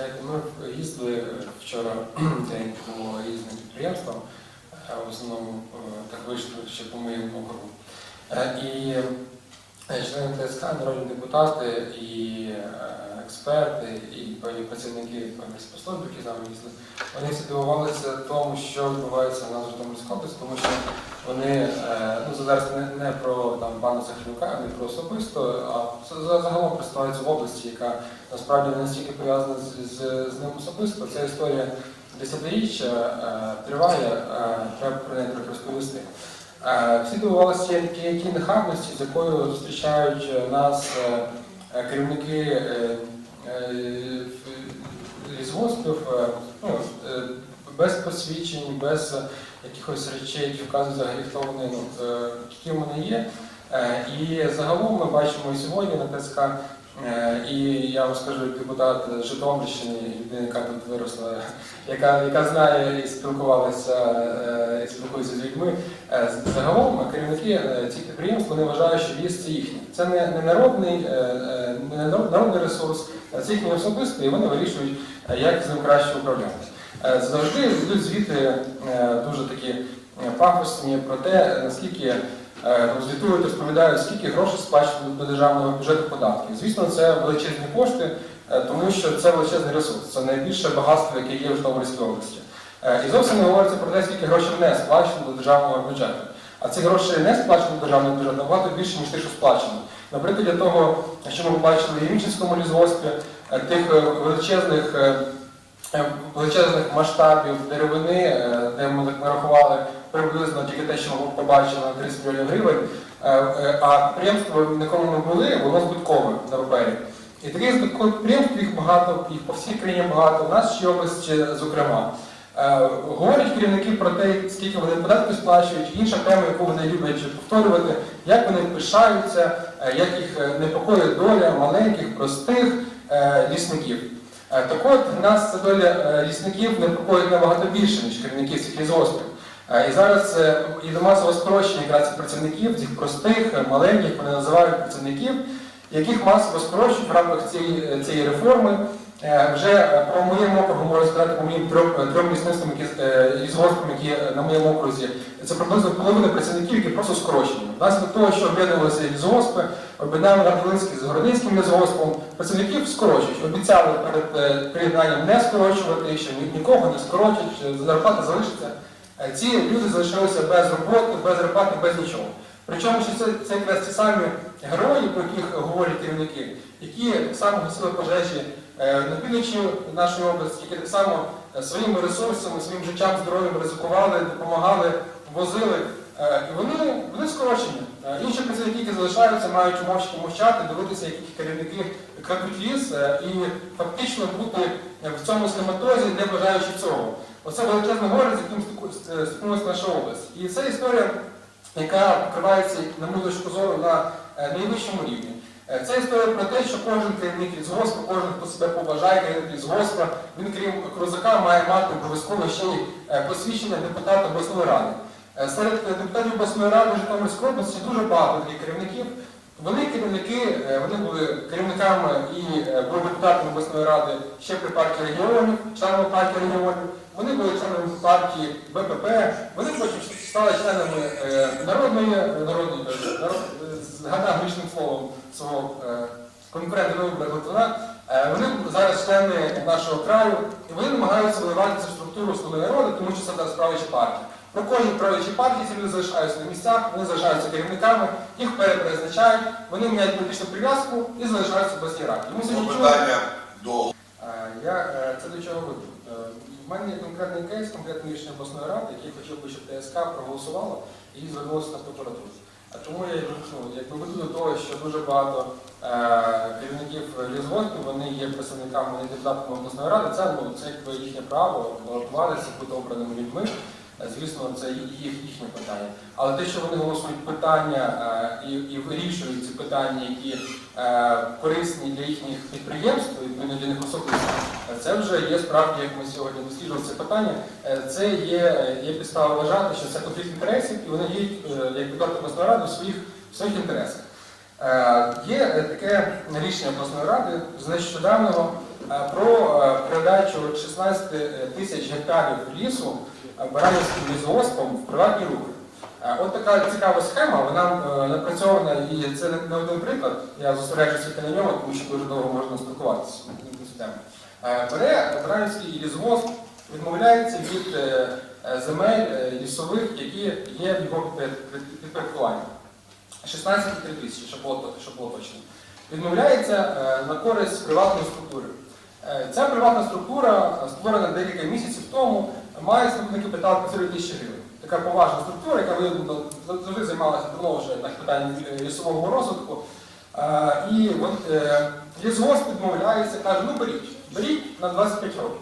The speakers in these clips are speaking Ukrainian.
Ми їздили вчора день по різним підприємствам, е, в основному е, так вийшло ще по моєму округу. Е, І е, члени ТСК, народні депутати, і е, експерти, і певні працівники спецслужб, які з нами їздили, вони всі дивувалися тому, що відбувається на Житомирській області, тому що вони е, ну зараз не, не про там пана Сахарюка, не про особисто, а загалом про ситуацію в області, яка насправді не настільки пов'язана з, з, з ним особисто. Ця історія десятиріччя е, триває, е, треба про неї трохи розповісти. Е, всі дивувалися, які нахабності, з якою зустрічають нас е, е, керівники е, е, лісгоспів, е, ну, е, без посвідчень, без якихось речей, які вказують взагалі, хто вони, ну, е, які вони є. Е, І загалом ми бачимо сьогодні на ТСК, і я вам скажу, як депутат Житомирщини, людина, яка тут виросла, яка, яка знає і спілкувалася, е, і спілкується з людьми. Е, Загалом керівники е, цих підприємств вони вважають, що ліс це їхній. Це не, не народний, е, е, не народний ресурс, а це їхній особистий, і вони вирішують, е, як з ним краще управляти. Е, Завжди йдуть звіти е, дуже такі е, пафосні про те, наскільки е, звітують, розповідають, скільки грошей сплачено до державного бюджету податків. Звісно, це величезні кошти, е, тому що це величезний ресурс, це найбільше багатство, яке є в Житомирській області. Е, І зовсім не говориться про те, скільки грошей не сплачено до державного бюджету. А ці гроші не сплачено до державного бюджету набагато більше, ніж те, що сплачено. Наприклад, для того, що ми побачили в Ємчинському лісгоспі, е, тих е, величезних е, е, величезних масштабів деревини, е, де ми нарахували приблизно тільки те, що ми побачили на 30 мільйонів гривень, е, е, а підприємство, на якому ми були, воно збиткове на папері. І таких збиткових підприємств їх багато, їх по всій країні багато, в нашій області, зокрема. Е, Говорять керівники про те, скільки вони податки сплачують, інша тема, яку вони люблять повторювати, як вони пишаються, як їх непокоїть доля маленьких, простих лісників. Так от нас ця доля лісників непокоїть набагато більше, ніж керівників цих лісгоспів. Е, І зараз е, іде масове скорочення якраз працівників, цих простих, е, маленьких, вони називають працівників, яких масово скорочують в рамках цієї, е, цієї реформи. Е, Вже е, по моєму округу можу сказати, по моїм трьом, е, лісництвам, е, лісгоспам, які е, на моєму окрузі, це приблизно половина працівників, які просто скорочені. Внаслідок того, що об'єднувалися лісгоспи, об'єднали Городинський з Городинським лісгоспом, працівників скорочують. Обіцяли перед е, приєднанням не скорочувати, що ні- нікого не скорочать, зарплата залишиться. Е, Ці люди залишилися без роботи, без зарплати, без нічого. Причому що це, це якраз ті самі герої, про яких говорять керівники, які само гасили пожежі е, на півночі нашої області, які так само е, своїми ресурсами, своїм життям, здоров'ям ризикували, допомагали, возили. І вони, вони скорочені. Інші працівники, які залишаються, мають мовчки мовчати, дивитися, як їх керівники крадуть ліс е, і фактично бути е, в цьому схематозі, не бажаючи цього. Оце величезне горе, з яким стикнулася наша область. І це історія, яка покривається, на мою точку зору, на е, найвищому рівні. Е, Це історія про те, що кожен керівник лісгоспа, кожен, хто себе поважає, керівник лісгоспа, він, крім крузака, має мати обов'язково ще й е, посвідчення депутата обласної ради. Е, Серед е, депутатів обласної ради Житомирської області дуже багато таких керівників. Вони керівники, е, вони були керівниками і е, були депутатами обласної ради ще при партії регіонів, членами партії регіонів. Вони були членами партії БПП, вони потім стали членами е, народної, народної народ, згадав грішним словом свого конкурента Литвина. Вони зараз члени нашого краю, і вони намагаються вливати цю структуру слуги народу, тому що це правляча партія. Про кожній правлячій партії ці люди залишаються на місцях, вони залишаються керівниками, їх перепризначають, вони міняють політичну прив'язку і залишаються без ієрархії. Ми сьогодні чули- Питання до Е, Я е, це до чого веду? Е, В мене є конкретний кейс, конкретне рішення обласної ради, який хотів би, щоб ТСК проголосувала і звернулося на прокуратуру. А чому я ну, якби веду до того, що дуже багато е, керівників лісгоспів, вони є представниками, вони депутатами обласної ради, це, ну, це якби їхнє право балотуватися, бути обраними людьми. Звісно, це їх, їхнє питання. Але те, що вони голосують питання е, і, і вирішують ці питання, які е, корисні для їхніх підприємств, відповідно для них особисто, це вже є справді, як ми сьогодні досліджували це питання. е, Це є, є підстава вважати, що це конфлікт інтересів, і вони діють як депутати обласної ради в своїх, в своїх інтересах. Є таке рішення обласної ради з нещодавнього про е, передачу 16 тисяч гектарів лісу е, Баранівським лісгоспом в приватні руки. Е, От така цікава схема, вона е, напрацьована і це не один приклад. Я зосереджуся на ньому, тому що дуже довго можна спілкуватися. Е, Бере Баранівський лісгосп, відмовляється від е, е, земель е, лісових, які є в його підпоряд- підпорядкуванні. 16,3 тисячі, щоб було, точно. Відмовляється е, на користь приватної структури. Е, Ця приватна структура, е, створена декілька місяців тому, має статутний капітал 4 тисячі гривень. Така поважна структура, яка ну, завжди займалася давно вже так, питанням е, лісового розвитку. І от, лісгосп відмовляється, каже, ну беріть, беріть на 25 років.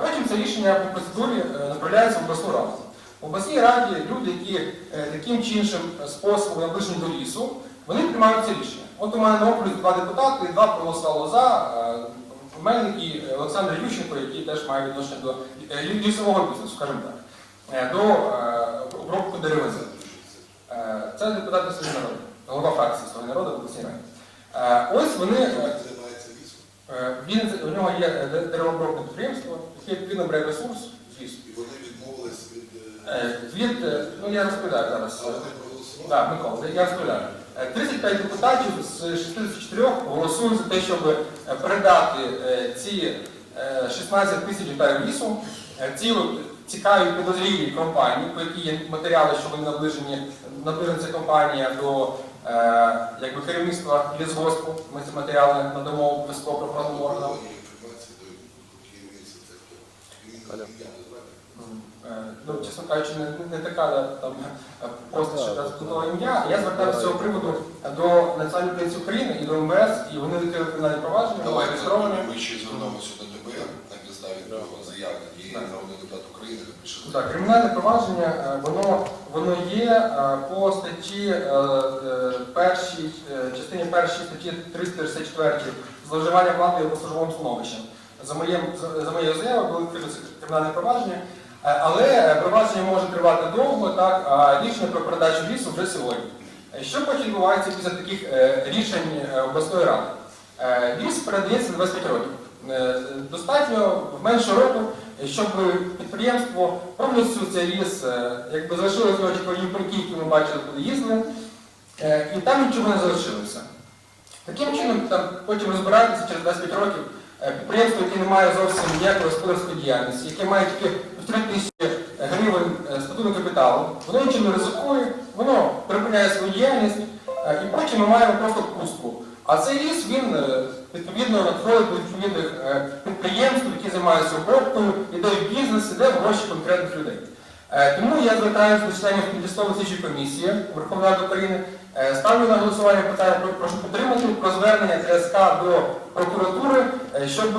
Потім це рішення по процедурі направляється в обласну раду. В обласній раді люди, які таким чи іншим способом наближені до лісу, вони приймають це рішення. От у мене на окрузі два депутати, і два проголосувало за. Е, Мельник і Олександр Ющенко, який теж має відношення до е, лі- лісового бізнесу, скажімо так, е, до е, обробки деревини. Е, Це депутат «Слуги народу, голова фракції «Слуги народу» обласній раді. Е, Ось вони е. Е, Він у нього є е, деревообробне підприємство, яке відповідно бере ресурс з лісу. І вони відмовились від... е, Е, Від, е, ну я розповідаю зараз. А вони? Так, Микола, я розповідаю. Е, 35 депутатів з 64 голосують за те, щоб е, передати е, ці е, 16 тисяч гектарів лісу, е, ці цікаві підозрілі компанії, по які є матеріали, що вони наближені, наближена ця компанія до е, якби, керівництва лісгоспу. Ми ці матеріали надамо обов'язково правоохоронним органам. Ну, чесно кажучи, не, не така там е, просто ще раз готове ім'я. Я звертався з цього приводу до Національної поліції України і до МВС, і вони відкрили кримінальні провадження, Давайте реєстровані. ми ще звернемося до ДБР на підставі заяви і народний депутат України. Так, кримінальне провадження, е, воно, воно є е, по статті е, е, першій, е, частині першій статті 364 зловживання влади або службовим становищем. За, моїм, за, моєю заявою було відкрито це кримінальне провадження, Е, але е, провадження може тривати довго, так, а рішення про передачу лісу вже сьогодні. Е, Що потім відбувається після таких е, рішень е, обласної ради? Е, Ліс передається 25 років. Е, Достатньо менше року, е, щоб підприємство повністю цей ліс, е, якби залишилось його тільки лімпинки, які ми бачили, коли їздили, е, і там нічого не залишилося. Таким чином, там, потім розбиратися через 25 років, е, підприємство, яке не має зовсім ніякої господарської діяльності, яке має тільки 3 тисячі гривень е, статутного капіталу, воно нічим не ризикує, воно припиняє свою діяльність, е, і потім ми маємо просто пустку. А цей ліс він е, відповідно надходить до відповідних підприємств, які займаються обробкою, іде в бізнес, іде в гроші конкретних людей. Тому я звертаюся до членів тимчасової слідчої комісії Верховної Ради України. Ставлю на голосування питання, про- прошу підтримати про звернення ТСК до прокуратури, щоб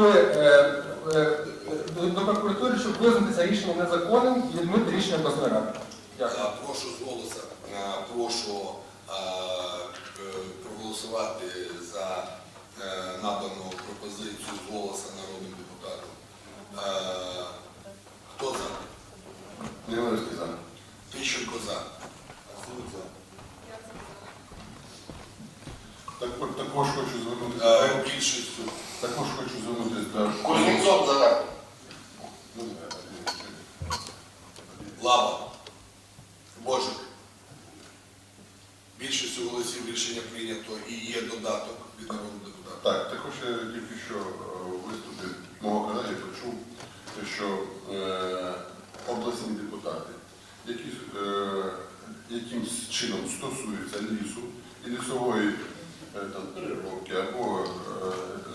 до, прокуратури, щоб визнати це рішення незаконним і відмити рішення обласної ради. Дякую. Прошу з голоса, прошу е, проголосувати за е, надану пропозицію з голоса народним. Е, Хто за? Невеличкий за. Тищенко за. Так, от також хочу звернутися. Е, Більшістю. Також хочу звернутися до Кузнєцов за. Ну, Лава. Божик. Більшістю голосів рішення прийнято і є додаток від народного депутата. Так, також я тільки що е, в виступі мого колеги почув, що е, обласні депутати, які е, якимсь чином стосуються лісу і лісової е, там, переробки або е,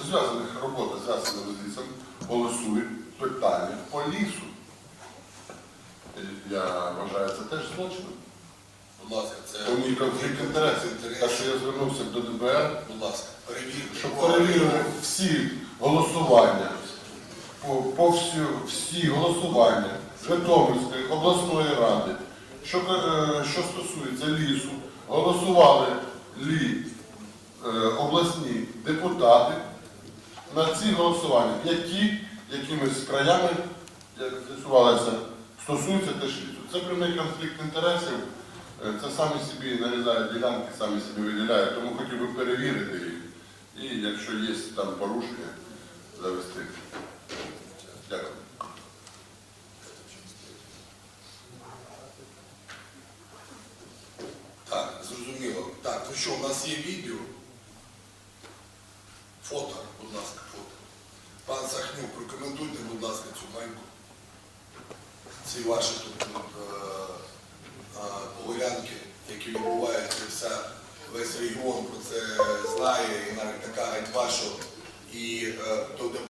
зв'язаних роботи зв'язаних з лісом, голосують питання по лісу. І Я вважаю це теж злочином. Будь ласка, це У них конфлікт інтересів. Так що я звернувся до ДБР, Будь ласка, перевірте. щоб перевірили всі голосування, по, по всі, всі голосування Житомирської обласної ради, що, е, що стосується лісу, голосували лі е, обласні депутати на ці голосування, які якимись краями, як з'ясувалося, стосуються теж лісу. Це прямий конфлікт інтересів. Е, Це самі собі нарізають ділянки, самі собі виділяють, тому хотів би перевірити їх. І якщо є там порушення, завести. Дякую. Так, зрозуміло. Так, ну що, у нас є відео. Фото, будь ласка, фото. Пан Сахнюк, прокоментуйте, будь ласка, цю баньку. Ці ваші тут е, е, які відбуваються, вся, весь регіон про це знає, і навіть така гайдва, що і е, то,